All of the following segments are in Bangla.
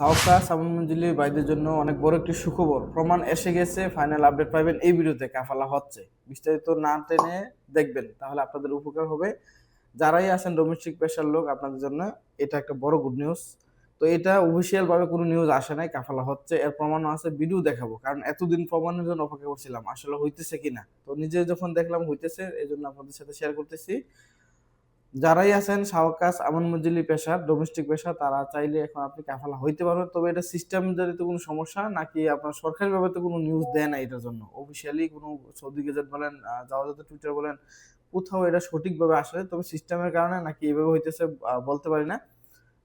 সাউকা সামন মঞ্জুলি ভাইদের জন্য অনেক বড় একটি সুখবর। প্রমাণ এসে গেছে ফাইনাল আপডেট পাবেন এই ভিডিওতে, কাফালা হচ্ছে। বিস্তারিত না টেনে দেখবেন, তাহলে আপনাদের উপকার হবে। যারাই আছেন ডোমেস্টিক পেশার লোক, আপনাদের জন্য এটা একটা বড় গুড নিউজ তো এটা অফিসিয়াল ভাবে কোনো নিউজ আসে নাই, কাফালা হচ্ছে। এর প্রমাণও আছে ভিডিও দেখাবো, কারণ এতদিন প্রমাণের জন্য অপেক্ষা করছিলাম, আসলে হইতেছে কিনা। তো নিজে যখন দেখলাম হইতেছে এই জন্য আপনাদের সাথে শেয়ার করতেছি। যারাই আছেন সাওকাস আমন মজুলি পেশা ডোমেস্টিক পেশা, তারা চাইলে এখন আপনি কাফালা হইতে পারবেন। তবে এটা সিস্টেম জড়িত কোনো সমস্যা, নাকি আপনার সরকারি ভাবে তো কোনো নিউজ দেয় না এটার জন্য? অফিসিয়ালি কোনো সৌদি গেজেট বলেন যাওয়া জাওয়াজাত টুইটার বলেন, কোথাও এটা সঠিকভাবে আসে তবে সিস্টেমের কারণে নাকি এভাবে হইতেছে বলতে পারি না।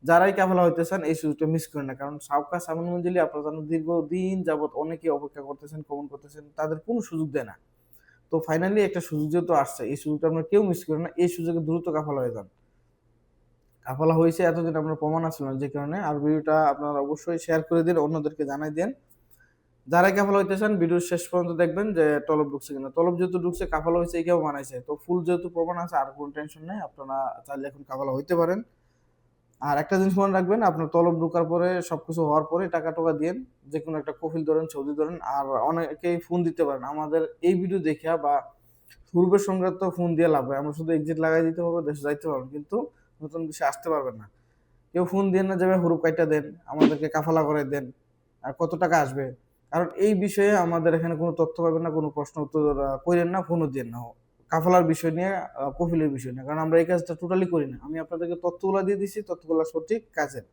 যারাই কাফালা হইতেছেন এই সুযোগটা মিস করেন না। কারণ সাউকা সামন মঞ্জুলি আপনারা জানেন দীর্ঘদিন যাবৎ অনেকেই অপেক্ষা করতেছেন কমন করতেছেন, তাদের কোনো সুযোগ দেয় না। তো ফাইনালি একটা সুযোগ যেহেতু আসছে, এই সুযোগটা আপনারা কেউ মিস করেন না, এই সুযোগে দ্রুত কাফালা হয়ে যান। কাফালা হয়েছে এতদিন আপনার প্রমাণ আসছিল না, যে কারণে আর ভিডিওটা আপনারা অবশ্যই শেয়ার করে দিন, অন্যদেরকে জানাই দেন। যারা কাফালা হইতে চান, ভিডিওর শেষ পর্যন্ত দেখবেন যে তলব ঢুকছে কিনা। তলব যেহেতু ঢুকছে, কাফালা হয়েছে এই কেউ বানাইছে। তো ফুল যেহেতু প্রমাণ আছে, আর কোনো টেনশন নেই, আপনারা চাইলে এখন কাফালা হইতে পারেন। আর একটা জিনিস মনে রাখবেন, আপনার তলব ঢোকার পরে, সবকিছু হওয়ার পরে টাকা টাকা দিন যে কোনো একটা কফিল ধরেন সৌদি ধরেন, আর অনেকেই ফোন দিতে পারেন। আমাদের এই ভিডিও দেখা বা পূর্বের সঙ্গে তো ফোন দিয়ে লাভ হয় আমরা শুধু এক্সিট লাগাই দিতে পারব, দেশে যাইতে পারবেন কিন্তু নতুন বিষয়ে আসতে পারবেন না। কেউ ফোন দিয়ে না যাবে, হুরুপ কাইটা দেন, আমাদেরকে কাফালা করে দেন, আর কত টাকা আসবে? কারণ এই বিষয়ে আমাদের এখানে কোনো তথ্য পাবেন না, কোনো প্রশ্ন উত্তর করেন না ফোনও দেন না। কাফালার বিষয় নিয়ে কফিলের বিষয় নিয়ে। কারণ আমরা এই কাজটা টোটালি করি না। আমি আপনাদেরকে তথ্যগুলো দিয়ে দিচ্ছি তথ্যগুলো সঠিক কাজের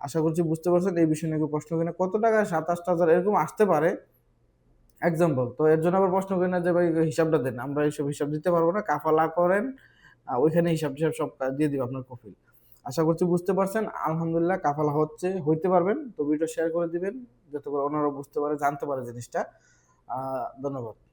আশা করছি বুঝতে পারছেন, এই বিষয় নিয়ে প্রশ্ন করি না। কত টাকা? সাতাশ হাজার এরকম আসতে পারে। এক্সাম্পল তো এর জন্য আবার প্রশ্ন করি না যে, ভাই, হিসাবটা দেন। আমরা এইসব হিসাব দিতে পারব না। কাফালা করেন ওইখানে হিসাব টিসাব সব দিয়ে দিব আপনার কফিল। আশা করছি বুঝতে পারছেন। আলহামদুলিল্লাহ কাফালা হচ্ছে, হইতে পারবেন। তো ভিডিও শেয়ার করে দিবেন, যাতে করে ওনারা বুঝতে পারে, জানতে পারে জিনিসটা। ধন্যবাদ।